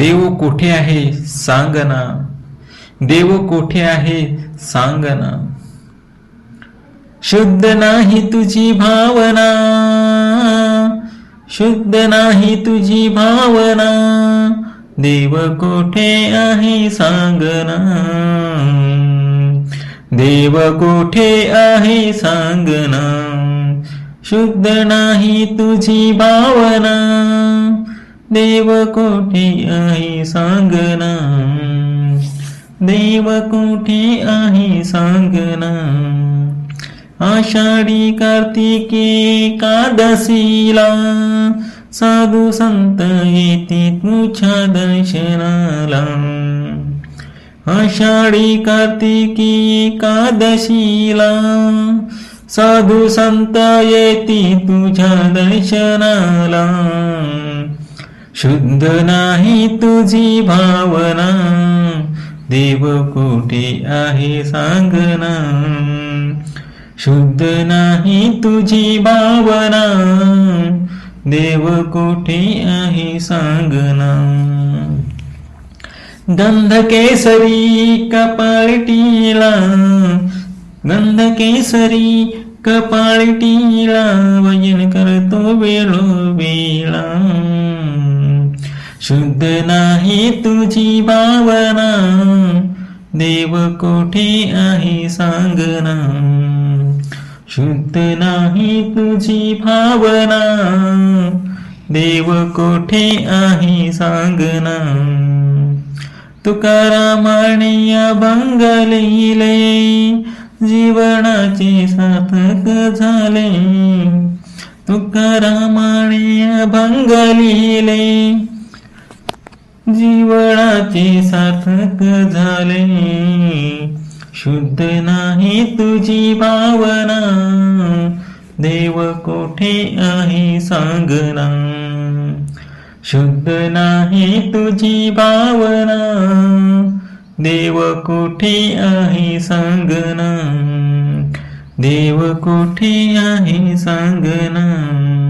देव कोठे आहे सांगना? देव कोठे आहे सांगना? शुद्ध नाही तुझी भावना. शुद्ध नाही तुझी भावना. देव कोठे आहे सांगना? देव कोठे आहे सांगना? शुद्ध नाही तुझी भावना. देव कोठी आहे सांगना देव कोठी आहे सांगना आषाढी कार्तिकी कादशीला साधू संत येते तुझ्या दर्शनाला. आषाढी कार्तिकी कादशीला साधू संत येते तुझ्या दर्शनाला. शुद्ध नाही तुझी भावना देव कोठे आहे सांगना. शुद्ध नाही तुझी भावना देव कोठे आहे सांगना. गंध केसरी कपाळटीला गंध केसरी कपाळटीला वयन करतो वेळो वेळा शुद्ध नाही तुझी भावना देव कोठे आहे सांगना? शुद्ध नाही तुझी भावना देव कोठे आहे सांगना? तुकारामाने अभंग लिहिले जीवनाचे सार्थक झाले. तुकारामाने अभंग लिहिले जीवनाचे सार्थक झाले. शुद्ध नाही तुझी भावना. देव कोठे आहे सांगना? शुद्ध नाही तुझी भावना. देव कोठे आहे सांगना? देव कोठे आहे सांगना?